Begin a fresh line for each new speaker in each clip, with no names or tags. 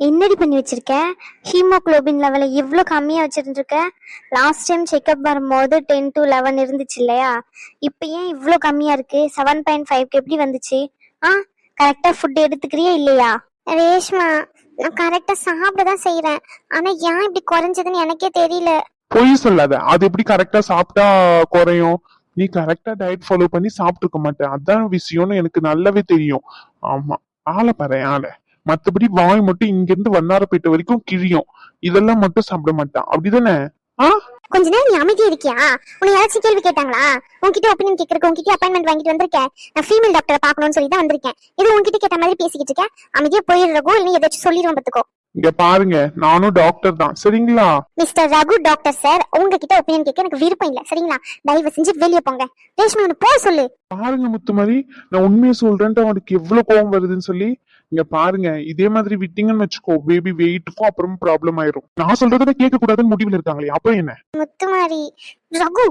என்னடி பண்ணி வச்சிருக்க? ஹீமோகுளோபின் லெவலை இவ்வளோ கம்மியாக வச்சிருந்துருக்க? லாஸ்ட் டைம் செக்அப் வரும்போது டென் டு லெவன் இருந்துச்சு இல்லையா? இப்போ ஏன் இவ்வளோ கம்மியாக இருக்கு? செவன் பாயிண்ட் ஃபைவ்க்கு எப்படி வந்துச்சு? ஆ கரெக்டாக ஃபுட் எடுத்துக்கிறியா இல்லையா? ரேஷ்மா நான் கரெக்டாக சாப்பிட தான் செய்கிறேன் ஆனால் ஏன் இப்படி குறைஞ்சதுன்னு எனக்கே தெரியல.
பொய் சொல்லாத. அது எப்படி கரெக்டா சாப்பிட்டா குறையும்? நீ கரெக்டா டயட் ஃபாலோ பண்ணி சாப்பிட்டுருக்க மாட்டேன் அதான் விஷயம்னு எனக்கு நல்லாவே தெரியும். ஆமா ஆளை பாரு ஆளை. மத்தபடி வாய் மட்டும் இங்க இருந்து வண்ணாரப்பேட்டை வரைக்கும் கிழியும். இதெல்லாம் மட்டும் சாப்பிட மாட்டான். அப்படிதானே? ஆ?
கொஞ்ச நேரம் நீ அமைதியா இருக்கியா? உன்னை யாராச்சும் கேள்வி கேட்டாங்களா? உன்கிட்ட ஒப்பீனியன் கேட்கறக்கு உன்கிட்ட அப்பாயின்மெண்ட் வாங்கிட்டு வந்திருக்கேன். நான் ஃபீமேல் டாக்டரை பார்க்கணும்னு சொல்லி தான் வந்திருக்கேன். இது உன்கிட்ட கேட்ட மாதிரி பேசிக்கிட்டு இருக்கேன் அமைதியா போயிடுறகோ இல்லை ஏதாச்சும் சொல்லிடுவோம் பார்த்துக்கோ.
இங்க பாருங்க நானும் டாக்டர் தான். சரிங்களா?
மிஸ்டர் ரகு டாக்டர் சார் உங்ககிட்ட ஒப்பீனியன் கேட்க எனக்கு விருப்பம் இல்ல. சரிங்களா? தயவு செஞ்சு வெளியே போங்க. ரேஷ்மா உன்னை போக சொல்லு.
பாருங்க முத்துமாரி நான் உண்மையை சொல்றேன்ட்டு அவனுக்கு எவ்வளவு கோவம் வருதுன்னு சொல்லி இங்க பாருங்க. இதே மாதிரி விட்டீங்கன்னு வச்சுக்கோ பேபி வெயிட்டுக்கும் அப்புறம் ப்ராப்ளம் ஆயிரும். நான் சொல்றதை கேட்க கூடாதுன்னு முடிவுல இருக்காங்களே அப்புறம் என்ன?
முத்துமாரி ரகு.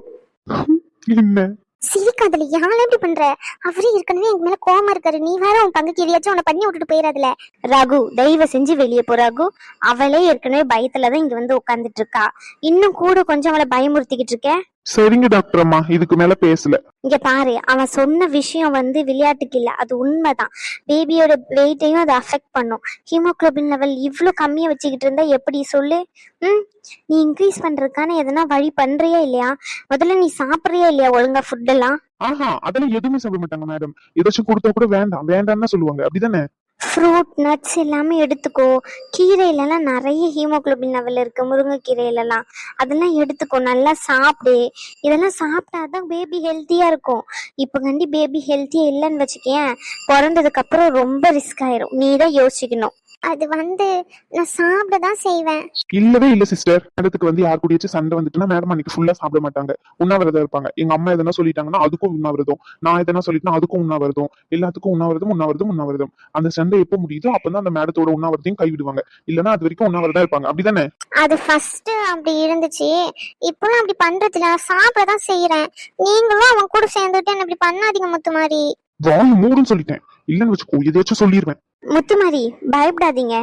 என்ன?
சிரிக்காதல யாரும் எப்படி பண்ற? அவரே ஏற்கனவே எங்க மேல கோமா இருக்காரு. நீ வேற உன் பங்குக்கு எதையாச்சும் அவனை பண்ணி விட்டுட்டு போயிடாதுல ரகு தயவு செஞ்சு வெளியே போ ரகு. அவளே ஏற்கனவே பயத்துலதான் இங்க வந்து உட்கார்ந்துட்டு இருக்கா. இன்னும் கூட கொஞ்சம் அவளை பயமுறுத்திக்கிட்டு இருக்க?
சரிங்க டாக்டர் அம்மா. இதுக்கு மேல பேசல.
இங்க பாரு அவன் சொன்ன விஷயம் வந்து விளையாட்டுக்கு இல்ல. அது உண்மைதான். பேபியோட வெயிட்டையும் அது அஃபெக்ட் பண்ணும். ஹீமோகுளோபின் லெவல் இவ்ளோ கம்மியா வச்சுக்கிட்டு இருந்தா எப்படி? சொல்லு. ம்? நீ இன்க்ரீஸ் பண்றதுக்கான எதனா வழி பண்றியா இல்லையா? முதல்ல நீ சாப்பிடுறியா இல்லையா ஒழுங்கா ஃபுட் எல்லாம்?
ஆஹா அதெல்லாம் எதுவுமே சாப்பிட மாட்டாங்க மேடம் ஏதாச்சும் கொடுத்தா கூட வேண்டாம். வேண்டாம்னு சொல்லுவாங்க. அப்படிதானே?
ஃப்ரூட் நட்ஸ் எல்லாமே எடுத்துக்கோ. கீரையிலலாம் நிறைய ஹீமோகுளோபின் லெவல் இருக்கு. முருங்கைக்கீரையிலலாம். அதெல்லாம் எடுத்துக்கோ. நல்லா சாப்பிடு. இதெல்லாம் சாப்பிட்டா தான் பேபி ஹெல்த்தியாக இருக்கும். இப்போ கண்டி பேபி ஹெல்த்தியாக இல்லைன்னு வச்சுக்கேன் பிறந்ததுக்கப்புறம் ரொம்ப ரிஸ்க் ஆயிரும். நீ தான் யோசிக்கணும். அது வந்து நான் சாப்பிட தான் செய்வேன்.
இல்லவே இல்ல சிஸ்டர் மேடத்துக்கு வந்து யார் கூடயாச்சும் சண்டை வந்துட்டுனா மேடம் அன்னைக்கு ஃபுல்லா சாப்பிட மாட்டாங்க. உண்ணாவிரதம் இருப்பாங்க. எங்க அம்மா எதனா சொல்லிட்டாங்கன்னா அதுக்கும் உண்ணாவிரதம். நான் எதனா சொல்லிட்டேன்னா அதுக்கும் உண்ணாவிரதம். எல்லாத்துக்கும் உண்ணாவிரதம் உண்ணாவிரதம் உண்ணாவிரதம். அந்த சண்டை எப்போ முடியுதோ அப்பதான் அந்த மேடத்தோட உண்ணாவிரதையும் கைவிடுவாங்க இல்லைன்னா அது வரைக்கும் உண்ணாவிரதம் இருப்பாங்க. அப்படிதானே?
அது ஃபர்ஸ்ட் அப்படி இருந்துச்சு. இப்போலாம் அப்படி பண்றதுல சாப்பிட தான் செய்யறேன் நீங்களும் அவன் கூட சேர்ந்துட்டு என்ன இப்படி பண்ணாதீங்க முத்து மாதிரி
வாய் மூடுன்னு சொல்லிட்டேன். இல்லைன்னு வச்சுக்கோ எதையாச்சும் சொல்லிடுவேன்
முத்துமாரி பயப்படாதீங்க.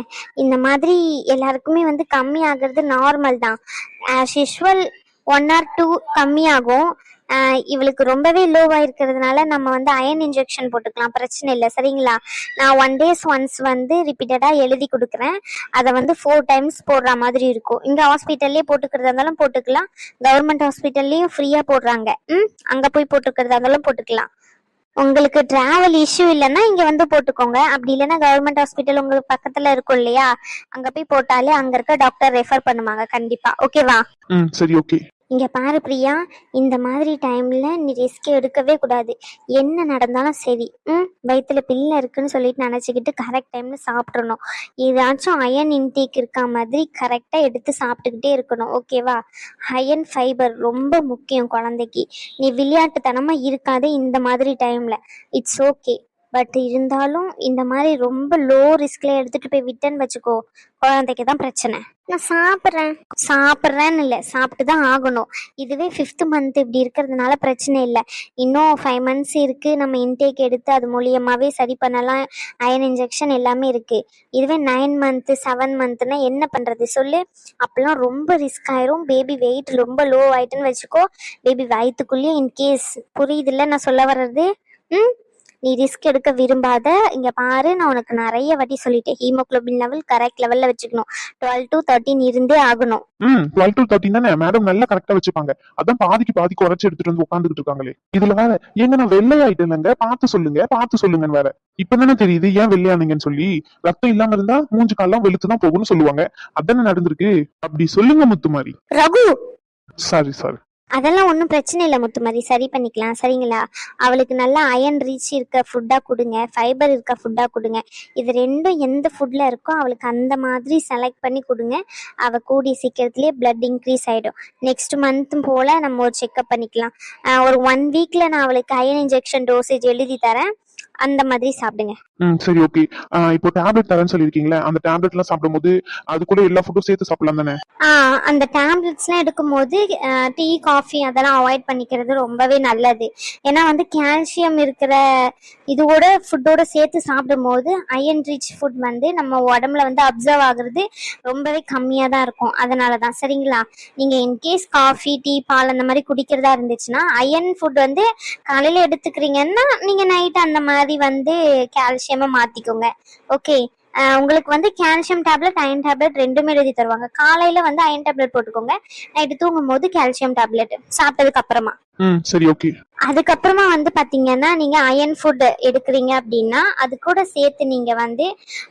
இந்த மாதிரி எல்லாருக்குமே வந்து கம்மி ஆகுறது நார்மல் தான். As usual one or two கம்மியாகும். இவளுக்கு ரொம்பவே லோவாக இருக்கிறதுனால நம்ம வந்து அயன் இன்ஜெக்ஷன் போட்டுக்கலாம். பிரச்சனை இல்லை சரிங்களா? நான் ஒன் டேஸ் ஒன்ஸ் வந்து ரிப்பீட்டடாக எழுதி கொடுக்குறேன். அதை வந்து ஃபோர் டைம்ஸ் போடுற மாதிரி இருக்கும். இங்கே ஹாஸ்பிட்டல்லே போட்டுக்கிறதா இருந்தாலும் போட்டுக்கலாம். கவர்மெண்ட் ஹாஸ்பிட்டல்லையும் ஃப்ரீயாக போடுறாங்க. ம் அங்கே போய் போட்டுக்கிறதா இருந்தாலும் போட்டுக்கலாம். உங்களுக்கு டிராவல் இஷ்யூ இல்லைன்னா இங்க வந்து போட்டுக்கோங்க. அப்படி இல்லைன்னா கவர்மெண்ட் ஹாஸ்பிட்டல் உங்களுக்கு பக்கத்துல இருக்கும் இல்லையா? அங்க போய் போட்டாலே அங்க இருக்க டாக்டர் ரெஃபர் பண்ணுவாங்க கண்டிப்பா. ஓகேவா
ம் சரி ஓகே
இங்கே பாரு பிரியா இந்த மாதிரி டைமில் நீ ரிஸ்க் எடுக்கவே கூடாது. என்ன நடந்தாலும் சரி ம் வயித்துல பில்லை இருக்குன்னு சொல்லிட்டு நினச்சிக்கிட்டு கரெக்ட் டைமில் சாப்பிட்றணும் ஏதாச்சும் அயன் இன்டேக் இருக்கா மாதிரி கரெக்டாக எடுத்து சாப்பிட்டுக்கிட்டே இருக்கணும் ஓகேவா அயன் ஃபைபர் ரொம்ப முக்கியம் குழந்தைக்கு. நீ விளையாட்டுத்தனமாக இருக்காதே இந்த மாதிரி டைமில் இட்ஸ் ஓகே பட் இருந்தாலும் இந்த மாதிரி ரொம்ப லோ ரிஸ்க்ல எடுத்துட்டு போய் விட்டேன்னு வச்சுக்கோ குழந்தைக்கு தான் பிரச்சனை. நான் சாப்பிட்றேன். சாப்பிட்றேன்னு இல்லை சாப்பிட்டு தான் ஆகணும். இதுவே ஃபிஃப்த் மந்த் இப்படி இருக்கிறதுனால பிரச்சனை இல்லை. இன்னும் ஃபைவ் மந்த்ஸ் இருக்கு. நம்ம இன்டேக் எடுத்து அது மூலியமாகவே சரி பண்ணலாம். அயன் இன்ஜெக்ஷன் எல்லாமே இருக்கு. இதுவே நைன் மந்த்து செவன் மந்த்னா என்ன பண்ணுறது சொல்லு. அப்போல்லாம் ரொம்ப ரிஸ்க் ஆயிரும். பேபி வெயிட் ரொம்ப லோ ஆயிட்டுன்னு வச்சுக்கோ. பேபி வயிற்றுக்குள்ளேயே இன்கேஸ் புரியுதுல்ல நான் சொல்ல வர்றது? ம்? நீ ரிஸ்க் எடுக்க விரும்பாத இங்க பாரு நான் உனக்கு நிறைய வாட்டி சொல்லிட்டேன். ஹீமோகுளோபின் லெவல் கரெக்ட் லெவல்ல வச்சுக்கணும். டுவெல் டு தேர்ட்டின் இருந்தே ஆகணும்.
ம் டுவெல் டு தேர்ட்டின் தானே? மேடம் நல்லா கரெக்டா வச்சுப்பாங்க. அதான் பாதிக்கு பாதி குறைச்சு எடுத்துட்டு வந்து உட்காந்துக்கிட்டு இருக்காங்களே. இதுல வேற ஏங்க நான் வெள்ளையாயிட்டேன்லங்க? பார்த்து சொல்லுங்க பார்த்து சொல்லுங்கன்னு வேற. இப்பதானே தெரியுது ஏன் வெள்ளையானீங்கன்னு சொல்லி. ரத்தம் இல்லாம இருந்தா மூஞ்சு காலம் வெளுத்து தான் போகும்னு சொல்லுவாங்க. அதானே நடந்திருக்கு? அப்படி சொல்லுங்க முத்துமாரி
ரகு!
சாரி சாரி
அதெல்லாம் ஒன்றும் பிரச்சனை இல்லை முத்துமாரி சரி பண்ணிக்கலாம். சரிங்களா? அவளுக்கு நல்லா அயன் ரீச் இருக்க ஃபுட்டாக கொடுங்க. ஃபைபர் இருக்க ஃபுட்டாக கொடுங்க. இது ரெண்டும் எந்த ஃபுட்டில் இருக்கோ அவளுக்கு அந்த மாதிரி செலக்ட் பண்ணி கொடுங்க. அவள் கூடிய சீக்கிரத்துலேயே பிளட் இன்க்ரீஸ் ஆகிடும் நெக்ஸ்ட் மந்த்தும் போல் நம்ம ஒரு செக்அப் பண்ணிக்கலாம். ஒரு ஒன் வீக்கில் நான் அவளுக்கு அயன் இன்ஜெக்ஷன் டோசேஜ் எழுதி தரேன். அந்த மாதிரி சாப்பிடுங்க.
ம் சரி ஓகே இப்போ டேப்லெட் தரேன்னு சொல்லியிருக்கீங்களே அந்த டேப்லெட் எல்லாம் சாப்பிடும்போது அது கூட எல்லா ஃபுட்டும் சேர்த்து சாப்பிடலாம் தானே?
அந்த டேப்லெட்ஸ்லாம் எடுக்கும்போது டீ காஃபி அதெல்லாம் அவாய்ட் பண்ணிக்கிறது ரொம்பவே நல்லது. ஏன்னா வந்து கால்சியம் இருக்கிற இதோட ஃபுட்டோட சேர்த்து சாப்பிடும்போது அயன் ரிச் ஃபுட் வந்து நம்ம உடம்புல வந்து அப்சர்வ் ஆகுறது ரொம்பவே கம்மியாக தான் இருக்கும். அதனால தான். சரிங்களா? நீங்கள் இன்கேஸ் காஃபி டீ பால் அந்த மாதிரி குடிக்கிறதா இருந்துச்சுன்னா அயன் ஃபுட் வந்து காலையில் எடுத்துக்கிறீங்கன்னா நீங்கள் நைட் அந்த மாதிரி வந்து கால்சியமா மாற்றிக்கோங்க ஓகே உங்களுக்கு வந்து கால்சியம் டேப்லெட் அயன் டேப்லெட் ரெண்டுமே எழுதி தருவாங்க. காலையில வந்து அயன் டேப்லெட் போட்டுக்கோங்க. நைட்டு தூங்கும் போது கால்சியம் டேப்லெட் சாப்பிட்டதுக்கு அப்புறமா.
ம் சரி ஓகே
அதுக்கப்புறமா வந்து பாத்தீங்கன்னா நீங்க அயன் ஃபுட் எடுக்கிறீங்க அப்படின்னா அது கூட சேர்த்து நீங்க வந்து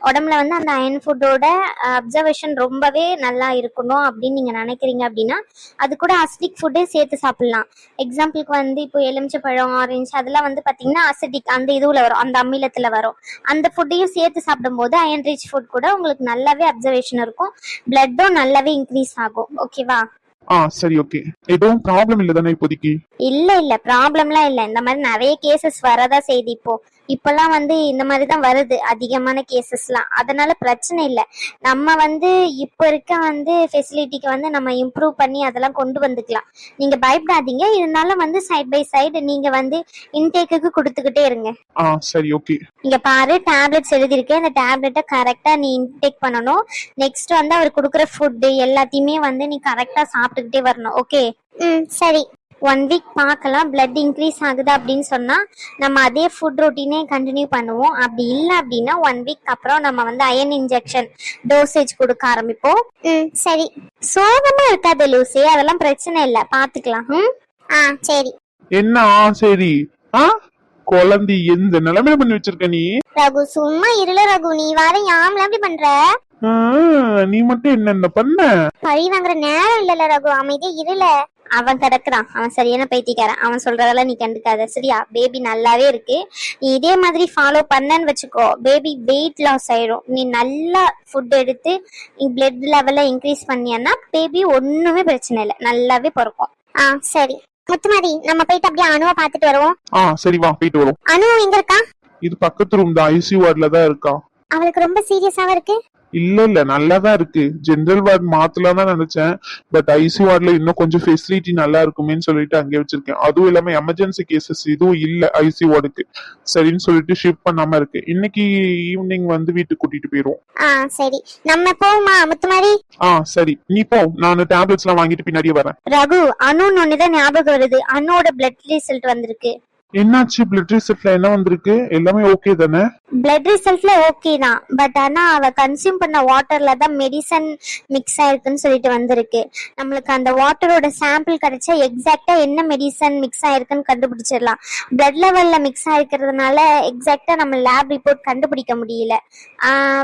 உடம்புல வந்து அந்த அயன் ஃபுட்டோட அப்சர்வேஷன் ரொம்பவே நல்லா இருக்கணும் அப்படின்னு நீங்க நினைக்கிறீங்க அப்படின்னா அது கூட அசிடிக் ஃபுட்டே சேர்த்து சாப்பிடலாம். எக்ஸாம்பிளுக்கு வந்து இப்போ எலுமிச்சை பழம் ஆரஞ்சு அதெல்லாம் வந்து பாத்தீங்கன்னா அசிடிக் அந்த இதுல வரும் அந்த அமிலத்துல வரும். அந்த ஃபுட்டையும் சேர்த்து சாப்பிடும்போது அயன் ரிச் ஃபுட் கூட உங்களுக்கு நல்லாவே அப்சர்வேஷன் இருக்கும். பிளட்டும் நல்லாவே இன்க்ரீஸ் ஆகும். ஓகேவா
ஆ சரி ஓகே எதுவும் ப்ராப்ளம் இல்ல தானே இப்போதைக்கு?
இல்ல இல்ல ப்ராப்ளம்லாம் இல்ல. இந்த மாதிரி நிறைய கேசஸ் வரதா செய்து இப்போ. இப்பெல்லாம் வந்து இந்த மாதிரி தான் வருது அதிகமான கேசஸ்லாம் அதனால பிரச்சனை இல்லை. நம்ம வந்து இப்போ இருக்க வந்து ஃபெசிலிட்டிக்கு வந்து நம்ம இம்ப்ரூவ் பண்ணி அதெல்லாம் கொண்டு வந்துக்கலாம். நீங்க பயப்படாதீங்க. இருந்தாலும் வந்து சைட் பை சைடு நீங்க வந்து இன்டேக்குக்கு கொடுத்துக்கிட்டே இருங்க.
ஆ சரி ஓகே
இங்க பாரு டேப்லெட்ஸ் எழுதியிருக்கேன். அந்த டேப்லெட்டை கரெக்டா நீ இன்டேக் பண்ணணும். நெக்ஸ்ட் வந்து அவர் கொடுக்குற ஃபுட்டு எல்லாத்தையுமே வந்து நீ கரெக்டா சாப்பிட்டுக்கிட்டே வரணும். ஓகே ம் சரி. ஒன் வீக் பார்க்கலாம் பிளட் இன்க்ரீஸ் ஆகுது அப்படின்னு சொன்னா நம்ம அதே ஃபுட் ரொட்டீனே கண்டினியூ பண்ணுவோம். அப்படி இல்லை அப்படின்னா ஒன் வீக் அப்புறம் நம்ம வந்து அயன் இன்ஜெக்ஷன் டோசேஜ் கொடுக்க ஆரம்பிப்போம். ம் சரி. சோகமா இருக்காது லூசி. அதெல்லாம் பிரச்சனை இல்லை. பார்த்துக்கலாம். ம்? ஆ சரி.
என்ன ஆ சரி ஆ? குழந்தை எந்த நிலைமையில பண்ணி வச்சிருக்க நீ?
ரகு சும்மா இருல ரகு. நீ வர யாம்ல எப்படி பண்ற?
ஆ, நீ மட்டும் என்னென்ன பண்ண?
பழி வாங்குற நேரம் இல்லல ரகு. அமைதியா இருல அவன் கிடக்குறான். அவன் சரியான பைத்தியக்காரன். அவன் சொல்றதெல்லாம் நீ கண்டுக்காத. சரியா? பேபி நல்லாவே இருக்கு. நீ இதே மாதிரி ஃபாலோ பண்ணன்னு வச்சுக்கோ. பேபி வெயிட் லாஸ் ஆயிடும் நீ நல்லா ஃபுட் எடுத்து நீ பிளட் லெவலை இன்க்ரீஸ் பண்ணியன்னா பேபி ஒண்ணுமே பிரச்சனை இல்லை. நல்லாவே பிறக்கும். ஆ சரி. முத்துமாரி நம்ம போயிட்டு அப்படியே அணுவை பார்த்துட்டு வருவோம்.
ஆ சரி வா போயிட்டு வரும்
அணு எங்க இருக்கா?
இது பக்கத்து ரூம் தான். ஐசியூ வார்டுல தான் இருக்கா.
அவளுக்கு ரொம்ப சீரியஸாவா இருக்கு?
இல்ல இல்ல நல்லா தான் இருக்கு ஜெனரல் வார்டு மாத்தலாம் தான் நினைச்சேன் பட் ஐசி வார்டுல இன்னும் கொஞ்சம் ஃபெசிலிட்டி நல்லா இருக்குமேன்னு சொல்லிட்டு அங்கே வச்சிருக்கேன். அதுவும் இல்லாம எமர்ஜென்சி கேசஸ் இதுவும் இல்ல ஐசி வார்டுக்கு சரின்னு சொல்லிட்டு ஷிஃப்ட் பண்ணாம இருக்கு. இன்னைக்கு ஈவினிங் வந்து வீட்டுக்கு கூட்டிட்டு போயிருவோம்.
ஆ சரி. நம்ம போவோமா முத்துமாரி
ஆ சரி. நீ போ. நான் டேப்லெட்ஸ் எல்லாம் வாங்கிட்டு பின்னாடியே வரேன்.
ரகு அணுன்னு ஒண்ணுதான் ஞாபகம் வருது. அணுவோட பிளட் ரிசல்ட் வந்திருக்கு.
என்னாச்சு? பிளட் ரிசல்ட்ல என்ன வந்திருக்கு? எல்லாமே ஓகே தானே?
பிளட் ரிசல்ட்ல ஓகே தான். பட் ஆனா அவ கன்சியூம் பண்ண வாட்டர்ல தான் மெடிசன் மிக்ஸ் ஆயிருக்குன்னு சொல்லிட்டு வந்திருக்கு. நம்மளுக்கு அந்த வாட்டரோட சாம்பிள் கிடைச்சா எக்ஸாக்டா என்ன மெடிசன் மிக்ஸ் ஆயிருக்குன்னு கண்டுபிடிச்சிடலாம். பிளட் லெவல்ல மிக்ஸ் ஆயிருக்கிறதுனால எக்ஸாக்டா நம்ம லேப் ரிப்போர்ட் கண்டுபிடிக்க முடியல.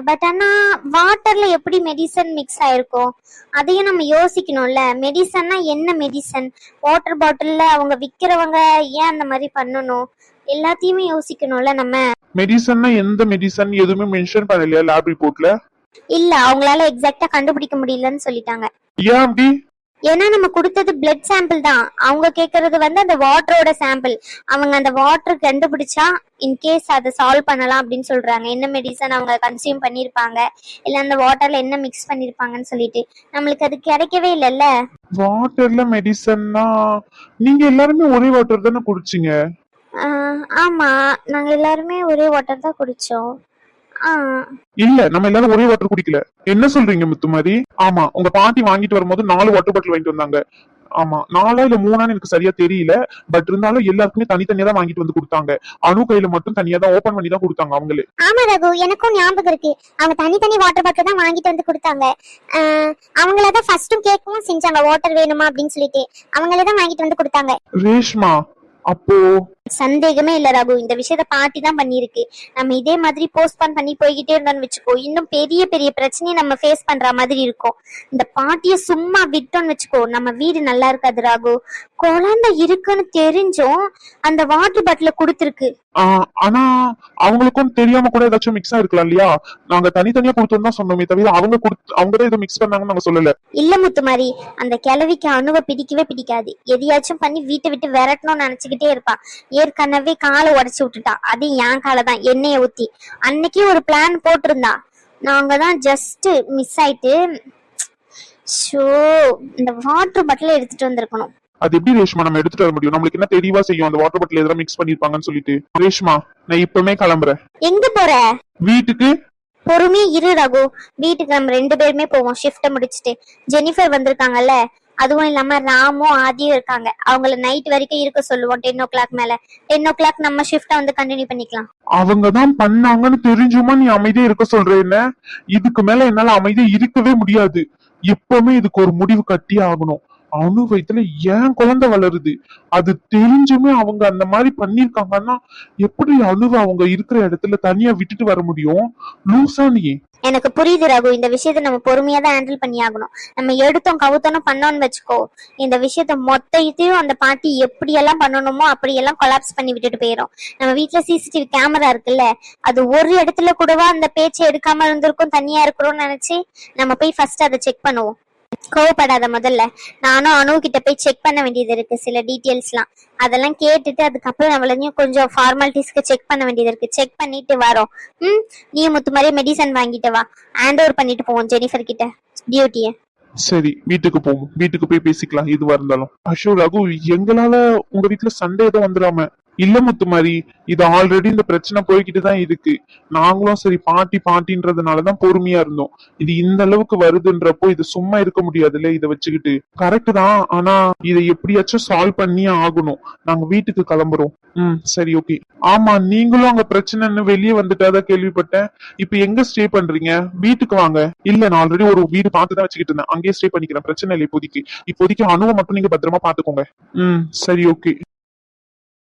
பட் ஆனா வாட்டர்ல எப்படி மெடிசன் மிக்ஸ் ஆயிருக்கும்? அதையும் நம்ம யோசிக்கணும்ல. மெடிசன்னா என்ன மெடிசன் வாட்டர் பாட்டில்ல அவங்க விக்கிறவங்க ஏன் அந்த மாதிரி பண்ணணும். எல்லாத்தையுமே யோசிக்கணும்ல நம்ம.
மெடிசன்னா எந்த மெடிசன் எதுவுமே மென்ஷன் பண்ணலையா லேப் ரிப்போர்ட்ல
இல்ல அவங்களால எக்ஸாக்ட்டா கண்டுபிடிக்க முடியலன்னு சொல்லிட்டாங்க.
ஏன் அப்படி?
ஏன்னா நம்ம கொடுத்தது பிளட் சாம்பிள் தான். அவங்க கேக்குறது வந்து அந்த வாட்டரோட சாம்பிள் அவங்க அந்த வாட்டர் கண்டுபிடிச்சா இன்கேஸ் அதை சால்வ் பண்ணலாம் அப்படின்னு சொல்றாங்க. என்ன மெடிசன் அவங்க கன்சியூம் பண்ணிருப்பாங்க? இல்ல அந்த வாட்டர்ல என்ன மிக்ஸ் பண்ணிருப்பாங்கன்னு சொல்லிட்டு. நம்மளுக்கு அது கிடைக்கவே இல்லைல்ல.
வாட்டர்ல மெடிசன்னா நீங்க எல்லாருமே ஒரே வாட்டர் தானே குடிச்சீங்க?
ஆமா நாங்க எல்லாருமே ஒரே வாட்டர் தான் குடிச்சோம். ஆஹ்
இல்ல நம்ம எல்லாரும் ஒரே வாட்டர் குடிக்கல. என்ன சொல்றீங்க முத்துமாரி? ஆமா உங்க பாட்டி வாங்கிட்டு வரும்போது நாலு வாட்டர் பாட்டில் வாங்கிட்டு வந்தாங்க. ஆமா நாலா இல்ல மூணான்னு எனக்கு சரியா தெரியல பட் இருந்தாலும் எல்லாருக்குமே தனித்தனியா தான் வாங்கிட்டு வந்து கொடுத்தாங்க. அணு கையில மட்டும் தனியா தான் ஓபன் பண்ணி தான் கொடுத்தாங்க அவங்களே.
ஆமா ரகு எனக்கும் ஞாபகம் இருக்கு. அவங்க தனித்தனி வாட்டர் பாட்டில் தான் வாங்கிட்டு வந்து கொடுத்தாங்க. அவங்கள தான் ஃபர்ஸ்டும் கேட்கவும் செஞ்சாங்க வாட்டர் வேணுமா? அப்படின்னு சொல்லிட்டு. அவங்களே தான் வாங்கிட்டு வந்து கொடுத்தாங்க.
ரேஷ்மா அப்போ
சந்தேகமே இல்ல ரகு இந்த விஷயத்த பாட்டி தான் பண்ணிருக்கு நம்ம இதே மாதிரி போஸ்ட்பான் பண்ணி போய்கிட்டே இருந்தோம்னு வச்சுக்கோ இன்னும் பெரிய பெரிய பிரச்சனையை நம்ம ஃபேஸ் பண்ற மாதிரி இருக்கும். இந்த பாட்டிய சும்மா விட்டோம்னு வச்சுக்கோ நம்ம வீடு நல்லா இருக்காது ராகு குழந்தை இருக்குன்னு தெரிஞ்சும் அந்த வாட்டர் பாட்டில கொடுத்துருக்கு.
ஆனா அவங்களுக்கும் தெரியாம கூட ஏதாச்சும் மிக்ஸ் ஆயிருக்கலாம் இல்லையா? நாங்க தனித்தனியா கொடுத்தோம் தான் சொன்னோமே தவிர அவங்க கொடுத்து அவங்க தான் இதை மிக்ஸ் பண்ணாங்கன்னு நாங்க சொல்லல.
இல்ல முத்துமாரி அந்த கிழவிக்கு அணுவை பிடிக்கவே பிடிக்காது. எதையாச்சும் பண்ணி வீட்டை விட்டு விரட்டணும்னு நினைச்சுக்கிட்டே இருப்பா. ஏற்கனவே காலை உடைச்சு விட்டுட்டா. அது என் காலை தான். எண்ணெயை ஊத்தி. அன்னைக்கு ஒரு பிளான் போட்டிருந்தா. நாங்க தான் ஜஸ்ட் மிஸ் ஆயிட்டு ஷோ இந்த வாட்டர் பாட்டில எடுத்துட்டு வந்திருக்கணும்.
அது எப்படி ரேஷ்மா நம்ம எடுத்துட்டு வர முடியும்? நம்மளுக்கு என்ன தெளிவா செய்யும்? அந்த வாட்டர் பாட்டில் எதாவது மிக்ஸ் பண்ணிருப்பாங்கன்னு சொல்லிட்டு. ரேஷ்மா நான் இப்பவுமே கிளம்புறேன்.
எங்க போற?
வீட்டுக்கு?
பொறுமையா இரு ரகு. வீட்டுக்கு நம்ம ரெண்டு பேருமே போவோம். ஷிஃப்ட முடிச்சுட்டு. ஜெனிஃபர் வந்திருக்காங்கல்ல. அதுவும் இல்லாம ராமும் ஆதியும் இருக்காங்க. அவங்கள நைட் வரைக்கும் இருக்க சொல்லுவோம் டென் ஓ கிளாக் மேல. டென் ஓ கிளாக் நம்ம ஷிஃப்ட வந்து கண்டினியூ பண்ணிக்கலாம்.
அவங்க தான் பண்ணாங்கன்னு தெரிஞ்சுமா நீ அமைதியா இருக்க சொல்ற என்ன? இதுக்கு மேல என்னால அமைதியா இருக்கவே முடியாது. எப்பவுமே இதுக்கு ஒரு முடிவு கட்டி ஆகணும். அணு வயித்துல ஏன் குழந்தை வளருது. அது தெரிஞ்சுமே அவங்க அந்த மாதிரி பண்ணிருக்காங்கன்னா எப்படி அணுவை அவங்க இருக்கிற இடத்துல தனியா விட்டுட்டு வர முடியும்? லூசா நீ.
எனக்கு புரியுது ரகு இந்த விஷயத்த நம்ம பொறுமையா தான் ஹேண்டில் பண்ணி ஆகணும். நம்ம எடுத்தோம் கவுத்தோம் பண்ணோம்னு வச்சுக்கோ இந்த விஷயத்த மொத்த இதையும் அந்த பாட்டி எப்படி எல்லாம் பண்ணணுமோ அப்படியெல்லாம் கொலாப்ஸ் பண்ணி விட்டுட்டு போயிடும் நம்ம வீட்டுல சிசிடிவி கேமரா இருக்குல்ல அது ஒரு இடத்துல கூடவா அந்த பேச்சை எடுக்காம இருந்திருக்கும் தனியா இருக்கிறோம்னு நினைச்சு நம்ம போய் ஃபர்ஸ்ட் அதை செக் பண்ணுவோம். கோவப்படாத முதல்ல. நானும் அணு கிட்ட போய் செக் பண்ண வேண்டியது இருக்கு சில டீட்டெயில்ஸ்லாம் அதெல்லாம் கேட்டுட்டு அதுக்கப்புறம் நம்மளையும் கொஞ்சம் ஃபார்மாலிட்டிஸ்க்கு செக் பண்ண வேண்டியது இருக்கு. செக் பண்ணிட்டு வரோம். ம்? நீ முத்து மாதிரி மெடிசன் வாங்கிட்டு வா. ஹேண்ட் ஓவர் பண்ணிட்டு போவோம் ஜெனிஃபர் கிட்ட. டியூட்டிய
சரி வீட்டுக்கு போவோம். வீட்டுக்கு போய் பேசிக்கலாம் இதுவா இருந்தாலும். அஷோ ரகு எங்களால உங்க வீட்டுல சண்டை எதுவும் வந்துடாம இல்ல முத்துமாரி இது ஆல்ரெடி இந்த பிரச்சனை போய்கிட்டு தான் இருக்கு. நாங்களும் சரி பாட்டி பாட்டின்றதுனாலதான் பொறுமையா இருந்தோம். இது இந்த அளவுக்கு வருதுன்றப்போ இது சும்மா இருக்க முடியாதுல்ல இதை வச்சுக்கிட்டு. கரெக்ட் தான் ஆனா இதை எப்படியாச்சும் சால்வ் பண்ணியே ஆகணும். நாங்க வீட்டுக்கு கிளம்புறோம். ம் சரி ஓகே ஆமா நீங்களும் அங்க பிரச்சனைன்னு வெளியே வந்துட்டாதான் கேள்விப்பட்டேன். இப்ப எங்க ஸ்டே பண்றீங்க? வீட்டுக்கு வாங்க. இல்ல நான் ஆல்ரெடி ஒரு வீடு பார்த்து தான் வச்சுக்கிட்டு இருந்தேன். அங்கேயே ஸ்டே பண்ணிக்கிறேன். பிரச்சனை இல்லை இப்போதைக்கு. இப்போதைக்கு அணுவை மட்டும் நீங்க பத்திரமா பாத்துக்கோங்க ம் சரி ஓகே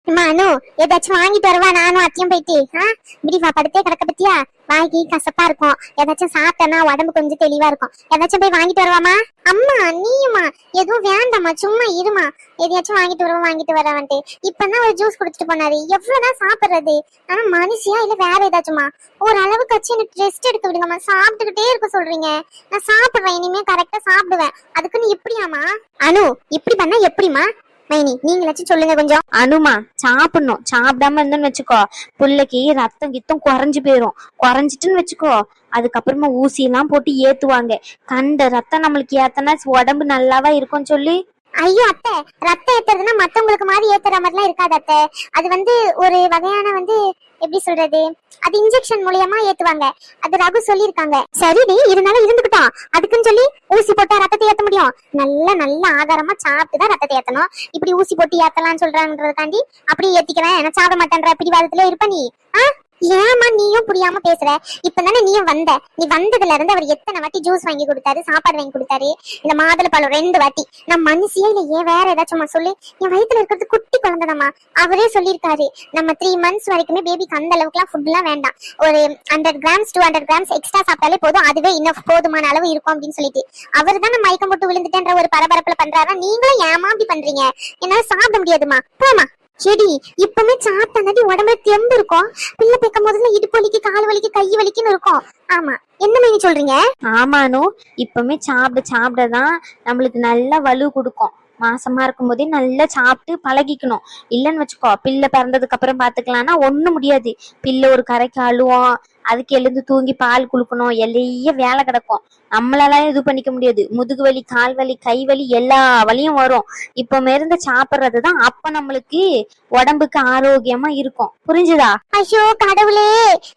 மனு அனு ஏதாச்சும் வாங்கிட்டு வருவா நானும் அத்தையும் போயிட்டு. ஆ? இப்படி படுத்தே கிடக்க பத்தியா? வாங்கி கசப்பா இருக்கும். ஏதாச்சும் சாப்பிட்டனா உடம்பு கொஞ்சம் தெளிவா இருக்கும். ஏதாச்சும் போய் வாங்கிட்டு வருவாமா அம்மா நீயுமா எதுவும் வேண்டாம்மா சும்மா இருமா எதையாச்சும் வாங்கிட்டு வருவோம் வாங்கிட்டு வரவன்ட்டு இப்பதான் ஒரு ஜூஸ் குடிச்சிட்டு போனாரு. எவ்வளவுதான் சாப்பிடுறது? ஆனா மனுஷியா இல்ல வேற ஏதாச்சுமா? ஒரு அளவுக்காச்சும் எனக்கு ரெஸ்ட் எடுக்க விடுங்கம்மா. சாப்பிட்டுக்கிட்டே இருக்க சொல்றீங்க. நான் சாப்பிடுவேன் இனிமே கரெக்டா சாப்பிடுவேன். அதுக்குன்னு இப்படியாமா அனு இப்படி பண்ணா எப்படிமா மைனி நீங்களாச்சும் சொல்லுங்க கொஞ்சம்.
அனுமா சாப்பிடணும். சாப்பிடாம இருந்தோம்னு வச்சுக்கோ. புள்ளைக்கு ரத்தம் கித்தம் குறைஞ்சு போயிரும். குறைஞ்சிட்டுன்னு வச்சுக்கோ. அதுக்கப்புறமா ஊசி எல்லாம் போட்டு ஏத்துவாங்க. கண்ட ரத்தம் நம்மளுக்கு ஏத்தனா உடம்பு நல்லாவா இருக்கும்னு சொல்லி
ஐயோ அத்தை ரத்தம் ஏத்துறதுன்னா மத்தவங்களுக்கு மாதிரி ஏத்துற மாதிரிலாம் இருக்காது அத்தை. அது வந்து ஒரு வகையான வந்து எப்படி சொல்றது அது இன்ஜெக்ஷன் மூலியமா ஏத்துவாங்க. அது ரகு சொல்லியிருக்காங்க. சரிடி இருந்தாலும் இருந்துக்கிட்டோம் அதுக்குன்னு சொல்லி ஊசி போட்டா ரத்தத்தை ஏத்த முடியும். நல்ல நல்ல ஆதாரமா சாப்பிட்டு தான் ரத்தத்தை ஏத்தணும். இப்படி ஊசி போட்டு ஏத்தலாம்னு சொல்றாங்கன்றதுக்காண்டி அப்படியே ஏத்திக்கிறேன் நான் சாப்பிட மாட்டேன்ற பிடிவாதத்துல இருப்ப நீ. ஆஹ் ஏமா நீயும் புரியாம பேசுற? இப்பதானே நீயும் வந்த. நீ வந்ததுல இருந்து அவர் எத்தனை வாட்டி ஜூஸ் வாங்கி கொடுத்தாரு சாப்பாடு வாங்கி கொடுத்தாரு? இந்த மாதுளை பழம் ரெண்டு வாட்டி. நான் மனுஷியே இல்ல ஏன் வேற ஏதாச்சும் சொல்லு? என் வயித்துல இருக்கிறது குட்டி குழந்தைதாம்மா. அவரே சொல்லியிருக்காரு. நம்ம த்ரீ மந்த்ஸ் வரைக்குமே பேபிக்கு அந்த அளவுக்கு எல்லாம் ஃபுட் எல்லாம் வேண்டாம். ஒரு hundred grams two hundred grams extra சாப்பிட்டாலே போதும். அதுவே இன்னும் போதுமான அளவு இருக்கும் அப்படின்னு சொல்லிட்டு. அவர் தான் மயக்கம் போட்டு விழுந்துட்டேன்ற ஒரு பரபரப்புல பண்றாரா? நீங்களும் ஏமா அப்படி பண்றீங்க? என்னால சாப்பிட முடியாதுமா போமா செடி இப்பவுமே சாப்பிட்டாங்காட்டி உடம்புல தெம்பு இருக்கும். பிள்ளை பேக்கும் போதுல இடுப்பு வலிக்கு கால் வலிக்கு கை வலிக்குன்னு இருக்கும். ஆமா. என்ன மாதிரி சொல்றீங்க?
ஆமானு இப்பவுமே சாப்பிட சாப்பிடதான் நம்மளுக்கு நல்ல வலு கொடுக்கும். மாசமா இருக்கும் போதே நல்லா சாப்பிட்டு பழகிக்கணும். இல்லைன்னு வச்சுக்கோ பிள்ளை பிறந்ததுக்கு அப்புறம் பாத்துக்கலாம்னா ஒண்ணும் முடியாது. பிள்ளை ஒரு கரைக்கு அழுவோம் அதுக்கு எழுந்து தூங்கி பால் குடுக்கணும் எல்லைய வேலை கிடக்கும். நம்மளால இது பண்ணிக்க முடியாது. முதுகு வலி கால் வலி கை வலி எல்லா வலியும் வரும். இப்ப இருந்து சாப்பிடுறது தான் அப்ப நம்மளுக்கு உடம்புக்கு ஆரோக்கியமா இருக்கும். புரிஞ்சுதா?
ஐயோ கடவுளே.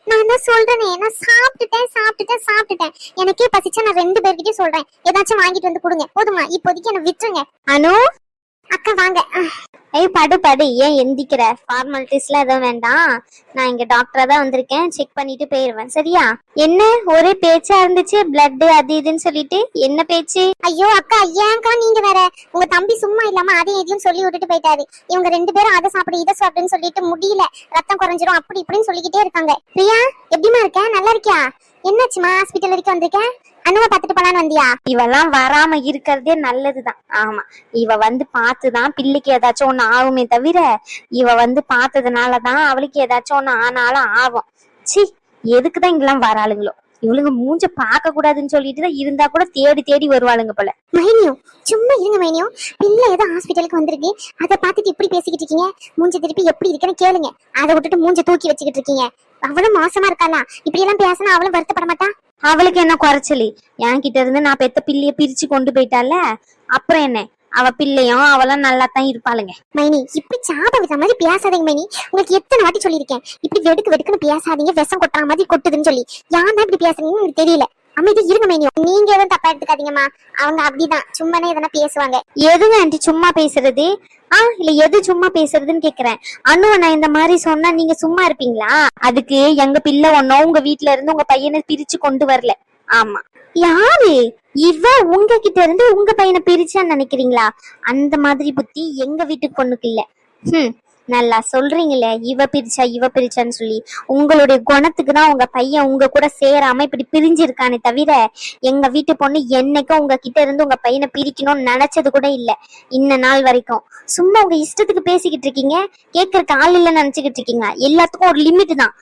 நான் தான் சொல்றேனே? நான் சாப்பிட்டுட்டேன் சாப்பிட்டுட்டேன் சாப்பிட்டுட்டேன். எனக்கே பசிச்சா நான் ரெண்டு பேர்கிட்டயும் சொல்றேன். ஏதாச்சும் வாங்கிட்டு வந்து கொடுங்க. போதுமா? இப்போதைக்கு என்ன விட்டுருங்க.
அனு?
அக்கா வாங்க.
ஏய் படு படு. ஏன் எந்திக்கிற? ஃபார்மாலிட்டிஸ்லாம் எதுவும் வேண்டாம். நான் இங்க டாக்டரா தான் வந்திருக்கேன். செக் பண்ணிட்டு போயிருவேன். சரியா? என்ன? ஒரே பேச்சா இருந்துச்சு. பிளட் அது இதுன்னு சொல்லிட்டு. என்ன பேச்சு?
ஐயோ அக்கா ஏன்க்கா நீங்க வேற? உங்க தம்பி சும்மா இல்லாம அதையும் இதையும் சொல்லி விட்டுட்டு போயிட்டாரு. இவங்க ரெண்டு பேரும் அதை சாப்பிடு இதை சாப்பிடுன்னு சொல்லிட்டு முடியல. ரத்தம் குறைஞ்சிரும் அப்படி இப்படின்னு சொல்லிக்கிட்டே இருக்காங்க. பிரியா எப்படிமா இருக்க? நல்லா இருக்கியா? என்னாச்சுமா ஹாஸ்பிட்டல் வரைக்கும் வந்திருக்கேன் அண்ணுவை பார்த்துட்டு போலான்னு வந்தியா?
இவெல்லாம் வராம இருக்கிறதே நல்லதுதான். ஆமா இவ வந்து பார்த்துதான் பிள்ளைக்கு ஏதாச்சும் ஒண்ணு ஆகுமே தவிர இவ வந்து பார்த்ததுனாலதான் அவளுக்கு ஏதாச்சும் ஒண்ணு ஆனாலும் ஆகும். சி எதுக்குதான் இங்கெல்லாம் வராளுங்களோ? இவளுங்க மூஞ்ச பார்க்க கூடாதுன்னு சொல்லிட்டு தான் இருந்தா கூட தேடி தேடி வருவாளுங்க போல.
மைனியும் சும்மா இருங்க மைனியும் பிள்ளை ஏதோ ஹாஸ்பிட்டலுக்கு வந்திருக்கு. அதை பார்த்துட்டு இப்படி பேசிக்கிட்டு இருக்கீங்க? மூஞ்ச திருப்பி எப்படி இருக்குன்னு கேளுங்க. அதை விட்டுட்டு மூஞ்ச தூக்கி வச்சுக்கிட்டு இருக்கீங்க. அவளும் மோசமா இருக்காளா? இப்படி எல்லாம் பேசினா அவளும் வருத்தப்பட மாட்டா?
அவளுக்கு என்ன குறைச்சலி? என்கிட்ட இருந்து நான் பெத்த பிள்ளைய பிரிச்சு கொண்டு போயிட்டால அப்புறம் என்ன? அவ பிள்ளையும் அவளும் நல்லா தான் இருப்பாளுங்க.
மைனி இப்படி சாப விடுற மாதிரி பேசாதீங்க மைனி. உங்களுக்கு எத்தனை வாட்டி சொல்லியிருக்கேன்? இப்படி வெடுக்கு வெடுக்குன்னு பேசாதீங்க விஷம் கொட்டுற மாதிரி கொட்டுதுன்னு சொல்லி. யார் தான் இப்படி பேசுறீங்கன்னு எனக்கு தெரியல. அமைதி இருங்க மைனி நீங்க எதுவும் தப்பா எடுத்துக்காதீங்கம்மா. அவங்க அப்படிதான். சும்மானே எதனா பேசுவாங்க.
எதுங்க ஆண்டி சும்மா பேசுறது? ஆ இல்ல எது சும்மா பேசுறதுன்னு கேக்குறேன். அண்ணு நான் இந்த மாதிரி சொன்னா நீங்க சும்மா இருப்பீங்களா? அதுக்கு எங்க பிள்ளை ஒன்னும் உங்க வீட்ல இருந்து உங்க பையனை பிரிச்சு கொண்டு வரல. ஆமா. யாரு? இவ உங்க கிட்ட இருந்து உங்க பையனை பிரிச்சான்னு நினைக்கிறீங்களா? அந்த மாதிரி புத்தி எங்க வீட்டு பொண்ணுக்கு இல்ல. ஹம். நல்லா சொல்றீங்களே இவ பிரிச்சா இவ பிரிச்சான்னு சொல்லி. உங்களுடைய குணத்துக்கு தான் உங்க பையன் உங்க கூட சேராம இப்படி பிரிஞ்சிருக்கானே தவிர எங்க வீட்டு பொண்ணு என்னைக்கும் உங்ககிட்ட இருந்து உங்க பையனை பிரிக்கணும்னு நினைச்சது கூட இல்ல இன்ன நாள் வரைக்கும். சும்மா உங்க இஷ்டத்துக்கு பேசிக்கிட்டு இருக்கீங்க கேட்கறதுக்கு ஆள் இல்ல நினைச்சுக்கிட்டு இருக்கீங்க. எல்லாத்துக்கும் ஒரு லிமிட் தான்.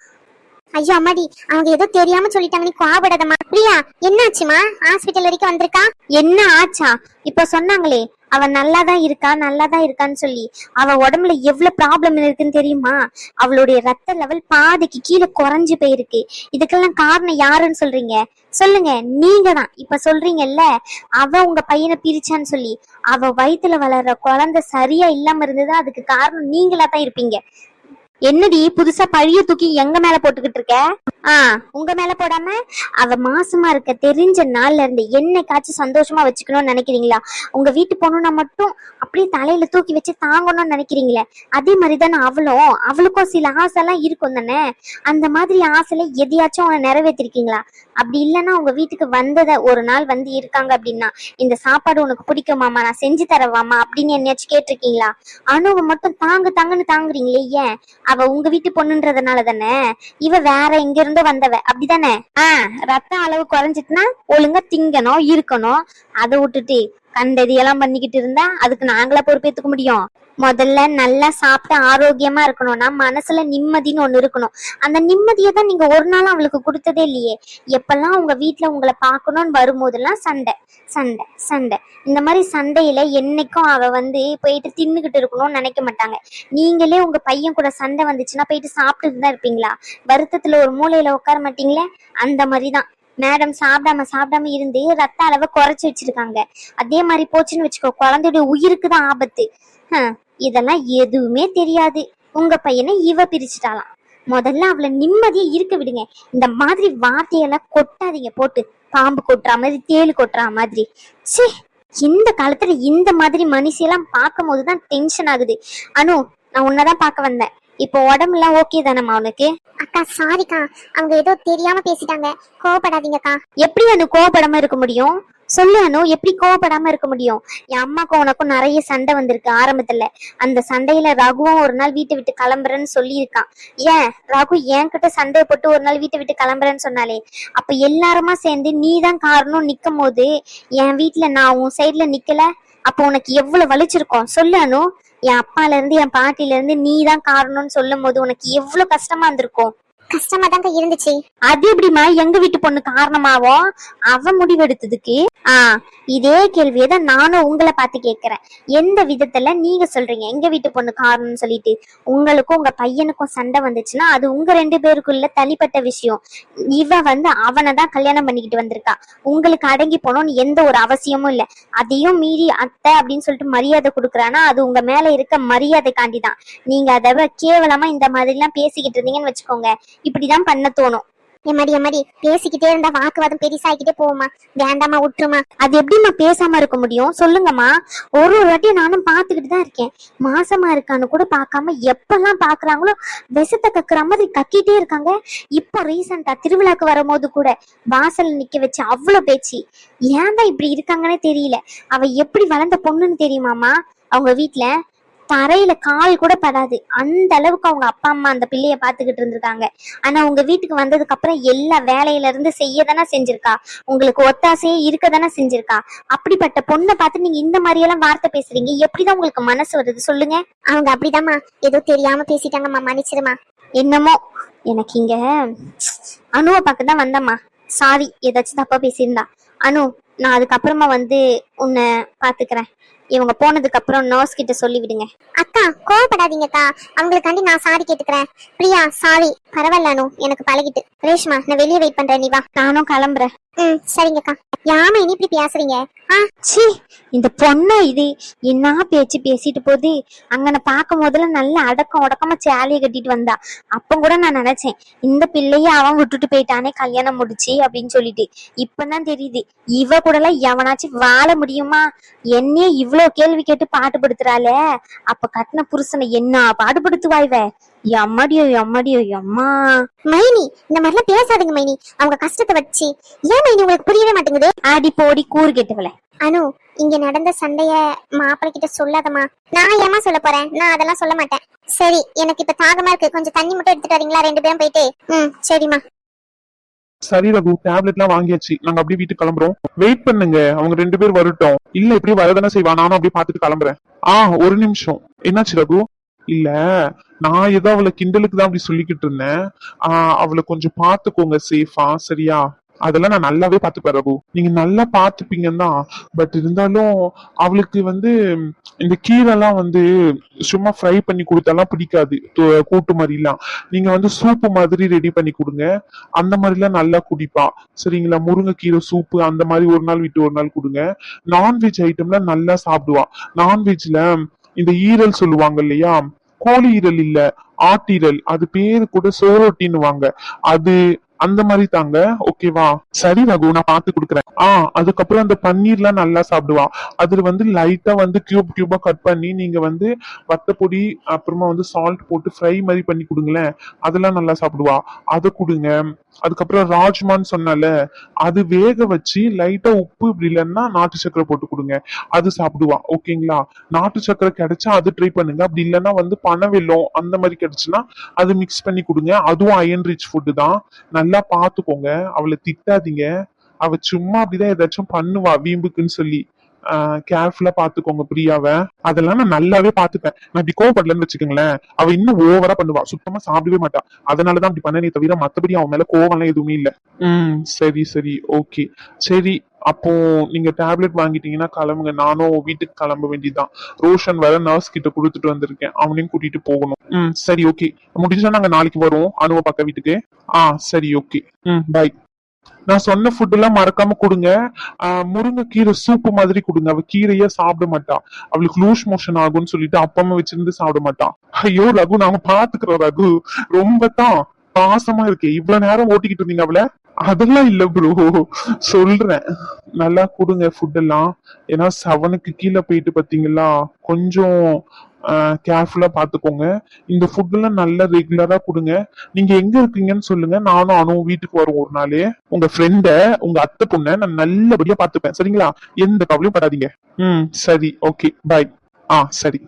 ஐயோ அம்மாடி அவங்க ஏதோ தெரியாம சொல்லிட்டாங்க நீ கோவப்படாதம்மா. பிரியா என்னாச்சுமா ஹாஸ்பிட்டல் வரைக்கும் வந்திருக்கா?
என்ன ஆச்சா? இப்ப சொன்னாங்களே அவ நல்லா தான் இருக்கா நல்லா தான் இருக்கான்னு சொல்லி அவ உடம்புல எவ்வளவு ப்ராப்ளம் இருக்குன்னு தெரியுமா? அவளுடைய ரத்த லெவல் பாதிக்கு கீழே குறைஞ்சு போயிருக்கு. இதுக்கெல்லாம் காரணம் யாருன்னு சொல்றீங்க? சொல்லுங்க நீங்க தான் இப்ப சொல்றீங்கல்ல அவ உங்க பையனை பிரிச்சான்னு சொல்லி அவ வயித்துல வளர்ற குழந்தை சரியா இல்லாம இருந்தது அதுக்கு காரணம் நீங்களா தான் இருப்பீங்க. என்னடி புதுசா பழிய தூக்கி எங்க மேல போட்டுக்கிட்டு இருக்க? ஆ உங்க மேல போடாம அவ மாசமா இருக்க தெரிஞ்ச நாள்ல இருந்து என்னைக்காச்சும் சந்தோஷமா வச்சுக்கணும்னு நினைக்கிறீங்களா? உங்க வீட்டு பொண்ணுனா மட்டும் அப்படியே தலையில தூக்கி வச்சு தாங்கணும்னு நினைக்கிறீங்களே. அதே மாதிரிதானே அவளும். அவளுக்கும் சில ஆசைலாம் இருக்கும் தானே? அந்த மாதிரி ஆசையில எதையாச்சும் அவனை நிறைவேற்றிருக்கீங்களா அப்படி இல்லைன்னா உங்க வீட்டுக்கு வந்தத ஒரு நாள் வந்து இருக்காங்க அப்படின்னா இந்த சாப்பாடு உனக்கு பிடிக்குமாமா நான் செஞ்சு தரவாமா அப்படின்னு என்னையாச்சும் கேட்டிருக்கீங்களா? அணுவை மட்டும் தாங்கு தாங்குன்னு தாங்குறீங்களே ஏன்? அவ உங்க வீட்டு பொண்ணுன்றதுனால தானே? இவ வேற எங்க இருந்தோ வந்தவ. அப்படிதானே? ஆஹ் ரத்தம் அளவு குறைஞ்சிட்டுனா ஒழுங்கா திங்கணும் இருக்கணும். அதை விட்டுட்டு கண்டது எல்லாம் பண்ணிக்கிட்டு இருந்தா அதுக்கு நாங்களா பொறுப்பேத்துக்க முடியும். முதல்ல நல்லா சாப்பிட்டு ஆரோக்கியமா இருக்கணும்னா மனசுல நிம்மதின்னு ஒண்ணு இருக்கணும். அந்த நிம்மதியை தான் நீங்க ஒரு நாள் அவளுக்கு கொடுத்ததே இல்லையே. எப்பெல்லாம் உங்க வீட்டுல உங்களை பார்க்கணும்னு வரும்போதெல்லாம் சண்டை சண்டை சண்டை. இந்த மாதிரி சண்டையில என்னைக்கும் அவ வந்து போயிட்டு தின்னுகிட்டு இருக்கணும்னு நினைக்க மாட்டாங்க. நீங்களே உங்க பையன் கூட சண்டை வந்துச்சுன்னா போயிட்டு சாப்பிட்டுட்டு தான் இருப்பீங்களா? வருத்தத்துல ஒரு மூலையில உட்கார மாட்டீங்களே? அந்த மாதிரி தான். மேடம் சாப்பிடாம சாப்பிடாம இருந்து ரத்த அளவை குறைச்சு வச்சிருக்காங்க. அதே மாதிரி போச்சுன்னு வச்சுக்கோ குழந்தையோட உயிருக்கு தான் ஆபத்து இதெல்லாம் எதுவுமே தெரியாது. உங்க பையனை இவ பிரிச்சுட்டாலாம் முதல்ல அவளை நிம்மதியா இருக்க விடுங்க. இந்த மாதிரி வார்த்தையெல்லாம் கொட்டாதீங்க போட்டு. பாம்பு கொட்டுற மாதிரி தேள் கொட்டுற மாதிரி. ச்சே இந்த காலத்துல இந்த மாதிரி மனுஷியெல்லாம் பார்க்கும் போதுதான் டென்ஷன் ஆகுது. அனு நான் உன்னதான் பார்க்க வந்தேன். இப்போ உடம்புலாம் ஓகே தானம்மா உனக்கு?
அக்கா சாரிக்கா அவங்க ஏதோ தெரியாம பேசிட்டாங்க. கோவப்படாதீங்கக்கா.
எப்படி அனு கோவப்படாம இருக்க முடியும்? சொல்லு அனு எப்படி கோவப்படாம இருக்க முடியும்? என் அம்மாக்கும் உனக்கும் நிறைய சண்டை வந்திருக்கு ஆரம்பத்துல. அந்த சண்டையில ரகுவும் ஒரு நாள் வீட்டை விட்டு கிளம்புறேன்னு சொல்லியிருக்கான். ஏன்? ரகு என்கிட்ட சண்டை போட்டு ஒரு நாள் வீட்டை விட்டு கிளம்புறேன்னு சொன்னாலே அப்ப எல்லாருமா சேர்ந்து நீ தான் காரணம் நிக்கும் போது என் வீட்டுல நான் உன் சைடுல நிக்கல? அப்போ உனக்கு எவ்வளவு வலிச்சிருக்கும்? சொல்லணும் என் அப்பால இருந்து என் பாட்டில இருந்து நீ தான் காரணம்னு சொல்லும் போது உனக்கு எவ்வளவு கஷ்டமா இருந்திருக்கும்?
கஷ்டமா தாங்க இருந்துச்சு.
அது எப்படிம்மா எங்க வீட்டு பொண்ணு காரணமாவும் அவ முடிவெடுத்ததுக்கு ஆ இதே கேள்வியை தான் நானும் உங்களை பார்த்து கேட்கிறேன். எந்த விதத்துல நீங்க சொல்றீங்க? எங்க வீட்டு பொண்ணு காரணம்னு சொல்லிட்டு. உங்களுக்கும் உங்க பையனுக்கும் சண்டை வந்துச்சுன்னா அது உங்க ரெண்டு பேருக்குள்ள தனிப்பட்ட விஷயம். இவ வந்து அவனை தான் கல்யாணம் பண்ணிக்கிட்டு வந்திருக்கா. உங்களுக்கு அடங்கி போனோம்னு எந்த ஒரு அவசியமும் இல்ல. அதையும் மீறி அத்தை அப்படின்னு சொல்லிட்டு மரியாதை கொடுக்குறானா அது உங்க மேல இருக்க மரியாதைக்காண்டி தான் நீங்க அதை கேவலமா இந்த மாதிரி எல்லாம் பேசிக்கிட்டு இருந்தீங்கன்னு வச்சுக்கோங்க. இப்படிதான் பண்ண தோணும்.
எம்மாடி எம்மாடி பேசிக்கிட்டே இருந்தா வாக்குவாதம் பெருசாகிக்கிட்டே போவோமா வேண்டாமா விட்டுருமா?
அது எப்படிம்மா பேசாம இருக்க முடியும்? சொல்லுங்கம்மா. ஒரு ஒரு வாட்டி நானும் பாத்துக்கிட்டு தான் இருக்கேன். மாசமா இருக்கான்னு கூட பார்க்காம எப்பெல்லாம் பாக்குறாங்களோ விஷத்தை கக்குற மாதிரி கக்கிட்டே இருக்காங்க. இப்போ ரீசெண்டா திருவிழாக்கு வரும்போது கூட வாசல் நிக்க வச்சு அவ்வளவு பேச்சு. ஏன்டா இப்படி இருக்காங்கன்னே தெரியல. அவ எப்படி வளர்ந்த பொண்ணுன்னு தெரியுமாமா அவங்க வீட்டுல தரையில கால் கூட படாது. அந்த அளவுக்கு அவங்க அப்பா அம்மா அந்த பிள்ளைய பாத்துக்கிட்டு இருந்திருக்காங்க. ஆனா உங்க வீட்டுக்கு வந்ததுக்கு அப்புறம் எல்லா வேலையில இருந்து செய்ய தானே செஞ்சிருக்கா? உங்களுக்கு ஒத்தாசையே இருக்க தானே செஞ்சிருக்கா? அப்படிப்பட்ட பொண்ணை பார்த்து நீங்க இந்த மாதிரி எல்லாம் வார்த்தை பேசுறீங்க. எப்படிதான் உங்களுக்கு மனசு வருது சொல்லுங்க.
அவங்க அப்படிதாம்மா. ஏதோ தெரியாம பேசிட்டாங்கம்மா. மன்னிச்சிருமா
என்னமோ எனக்கு இங்க அணுவை பார்க்க தான் வந்தம்மா. சாரி ஏதாச்சும் தப்பா பேசியிருந்தா. அனு நான் அதுக்கப்புறமா வந்து உன்னை பாத்துக்கிறேன் இவங்க போனதுக்கு அப்புறம் நர்ஸ் கிட்ட சொல்லி விடுங்க
அக்கா கோவப்படாதீங்கக்கா. அவங்களுக்காண்டி நான் சாரி கேட்டுக்கிறேன். பிரியா சாரி பரவாயில்ல அனு. எனக்கு பழகிட்டு. ரேஷ்மா நான் வெளியே வெயிட் பண்றேன். நீ வா.
நானும் கிளம்புறேன்.
ம் சரிங்கக்கா யாம இனி இப்படி பேசுறீங்க? ஆ
சி இந்த பொண்ணு இது? என்ன பேச்சு பேசிட்டு போகுது? அங்கன பார்க்கும் போதுல நல்ல அடக்கம் உடக்கமா சேலையை கட்டிட்டு வந்தா. அப்ப கூட நான் நினைச்சேன் இந்த பிள்ளைய அவன் விட்டுட்டு போயிட்டானே கல்யாணம் முடிச்சு அப்படின்னு சொல்லிட்டு. இப்பதான் தெரியுது இவ கூட எல்லாம் எவனாச்சும் வாழ முடியுமா? என்னையே இவ்ளோ கேள்வி கேட்டு பாட்டுப்படுத்துறாளே அப்ப கட்டின புருஷனை என்ன பாடுபடுத்துவா இவ? எம்மடியோ எம்மடியோ எம்மா.
மைனி இந்த மாதிரிலாம் பேசாதீங்க மைனி. அவங்க கஷ்டத்தை வச்சு. ஏன் மைனி உங்களுக்கு புரியவே மாட்டேங்குது?
ஆடி போடி கூறு கெட்டவளே.
அனு இங்க நடந்த சண்டைய மாப்பிள்ளை கிட்ட சொல்லாதம்மா. நான் ஏமா சொல்ல போறேன்? நான் அதெல்லாம் சொல்ல மாட்டேன். சரி எனக்கு இப்ப தாகமா இருக்கு. கொஞ்சம் தண்ணி மட்டும் எடுத்துட்டு வரீங்களா? ரெண்டு பேரும் போயிட்டு. ம் சரிம்மா.
சரி ரகு டேப்லெட் எல்லாம் வாங்கியாச்சு. நாங்க அப்படியே வீட்டுக்கு கிளம்புறோம். வெயிட் பண்ணுங்க. அவங்க ரெண்டு பேர் வரட்டும். இல்ல இப்படி வரதானே செய்வா. நானும் அப்படியே பாத்துட்டு கிளம்புறேன். ஆ ஒரு நிமிஷம். என்னாச்சு ரகு? இல்ல நான் ஏதோ அவளை கிண்டலுக்கு தான் அப்படி சொல்லிக்கிட்டு இருந்தேன். ஆஹ் அவளை கொஞ்சம் பாத்துக்கோங்க சேஃபா சரியா? அதெல்லாம் நான் நல்லாவே பாத்துப்பேன் ரகு. நீங்க நல்லா பாத்துப்பீங்கன்னு தான் பட் இருந்தாலும் அவளுக்கு வந்து இந்த கீரைலாம் வந்து சும்மா ஃப்ரை பண்ணி கொடுத்தாலாம் பிடிக்காது. கூட்டு மாதிரிலாம். நீங்க வந்து சூப்பு மாதிரி ரெடி பண்ணி கொடுங்க. அந்த மாதிரிலாம் நல்லா குடிப்பா. சரிங்களா? முருங்கைக்கீரை சூப்பு அந்த மாதிரி ஒரு நாள் விட்டு ஒரு நாள் கொடுங்க. நான்வெஜ் ஐட்டம்லாம் நல்லா சாப்பிடுவா. நான்வெஜ்ல இந்த ஈரல் சொல்லுவாங்க இல்லையா? கோழி ஈரல் இல்ல ஆட்டீரல். அது பேரு கூட சோரொட்டின்னுவாங்க. அது அந்த மாதிரி தாங்க. ஓகேவா சரி ரகு நான் பார்த்து கொடுக்குறேன். ஆ அதுக்கப்புறம் அந்த பன்னீர்லாம் நல்லா சாப்பிடுவா. அதுல வந்து லைட்டா வந்து கியூப் கியூபா கட் பண்ணி நீங்க வந்து வத்தப்பொடி அப்புறமா வந்து சால்ட் போட்டு ஃப்ரை மாதிரி பண்ணி கொடுங்களேன். அதெல்லாம் நல்லா சாப்பிடுவா. அதை கொடுங்க. அதுக்கப்புறம் ராஜ்மான்னு சொன்னால அது வேக வச்சு லைட்டா உப்பு இப்படி இல்லைன்னா நாட்டு சக்கரை போட்டு கொடுங்க. அது சாப்பிடுவா. ஓகேங்களா நாட்டு சக்கரை கிடைச்சா அது ட்ரை பண்ணுங்க. அப்படி இல்லைன்னா வந்து பனவெல்லம் அந்த மாதிரி கிடைச்சுன்னா அது மிக்ஸ் பண்ணி கொடுங்க. அதுவும் அயன் ரிச் ஃபுட்டு தான். நல்ல பாத்துக்கோங்க அவளை திட்டாதீங்க. அவ சும்மா அப்படிதான் ஏதாச்சும் பண்ணுவா வீம்புக்குன்னு சொல்லி. கேர்ஃபுல்லா பாத்துக்கோங்க பிரியாவ. அதெல்லாம் நான் நல்லாவே பாத்துப்பேன். நான் இப்படி கோவப்படலன்னு வச்சுக்கோங்களேன். அவ இன்னும் ஓவரா பண்ணுவா. சுத்தமா சாப்பிடவே மாட்டா. அதனாலதான் அப்படி பண்ணனே தவிர மத்தபடி அவன் மேல கோவம்லாம் எதுவுமே இல்ல. ம். சரி சரி. ஓகே. சரி. அப்போ நீங்க டேப்லெட் வாங்கிட்டீங்கன்னா கிளம்புங்க. நானும் வீட்டுக்கு கிளம்ப வேண்டியதுதான். ரோஷன் வர நர்ஸ் கிட்ட கொடுத்துட்டு வந்திருக்கேன். அவனையும் கூட்டிட்டு போகணும். ம். சரி ஓகே. முடிஞ்சா நாங்க நாளைக்கு வரோம் அனுவ பக்க வீட்டுக்கு. ஆ சரி ஓகே. ம். பை நான் சொன்ன ஃபுட் எல்லாம் மறக்காம கொடுங்க. முருங்கைக்கீரை சூப்பு மாதிரி கொடுங்க. அவ கீரையே சாப்பிட மாட்டா. அவளுக்கு லூஸ் மோஷன் ஆகும்னு சொல்லிட்டு அப்பமா வச்சிருந்து சாப்பிட மாட்டா. ஐயோ ரகு நாங்க பாத்துக்கிறோம் ரகு. ரொம்ப தான். பாசமா இருக்கே. இவ்வளவு நேரம் ஓட்டிக்கிட்டு இருந்தீங்க அவள? அதெல்லாம் இல்ல ப்ரோ சொல்றேன். நல்லா கொடுங்க ஃபுட் எல்லாம். ஏன்னா செவனுக்கு கீழே போயிட்டு பாத்தீங்களா? கொஞ்சம் கேர்ஃபுல்லா பாத்துக்கோங்க. இந்த ஃபுட் எல்லாம் நல்லா ரெகுலரா கொடுங்க. நீங்க எங்க இருக்கீங்கன்னு சொல்லுங்க. நானும் அனுவும் வீட்டுக்கு வரும் ஒரு நாளே. உங்க ஃப்ரெண்ட உங்க அத்தை பொண்ண நான் நல்லபடியா பாத்துப்பேன். சரிங்களா? எந்த கவலையும் படாதீங்க. ம் சரி. ஓகே பை ஆ சரி.